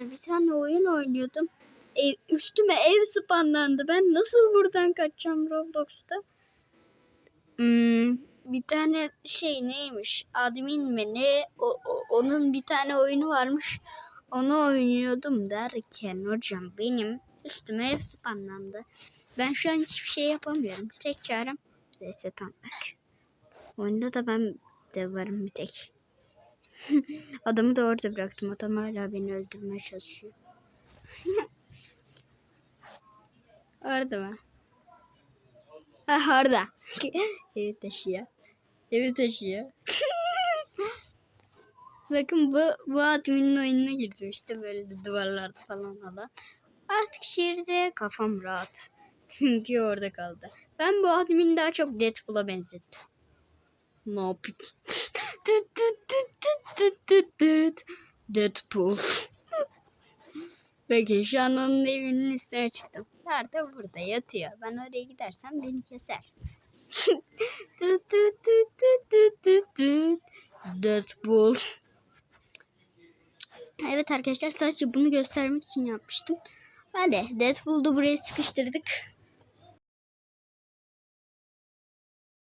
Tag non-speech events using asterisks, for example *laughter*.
Bir tane oyun oynuyordum. Ev, üstüme ev spawnlandı. Ben nasıl buradan kaçacağım Roblox'ta? Hmm, bir tane şey neymiş? Admin mi ne? O, o- onun bir tane oyunu varmış. Onu oynuyordum derken hocam benim üstüme ev spawnlandı. Ben şu an hiçbir şey yapamıyorum. Tek çarem reset almak. Oyunda da ben de varım bir tek. *laughs* Adamı da orada bıraktım. Adam hala beni öldürmeye çalışıyor. *laughs* orada mı? Ha orada. *laughs* Evi taşıyor. Evi taşıyor. Bakın bu, bu adminin oyununa girdim işte böyle duvarlarda falan falan. Artık şehirde kafam rahat. Çünkü orada kaldı. Ben bu admini daha çok Deadpool'a benzettim. Ne yapayım? Tut tut tut tut tut tut tut. Deadpool. Peki şu an onun evinin üstüne çıktım. Nerede? Burada yatıyor. Ben oraya gidersem beni keser. *laughs* tut tut. Deadpool. Evet arkadaşlar sadece bunu göstermek için yapmıştım. Hadi Deadpool'u buraya sıkıştırdık.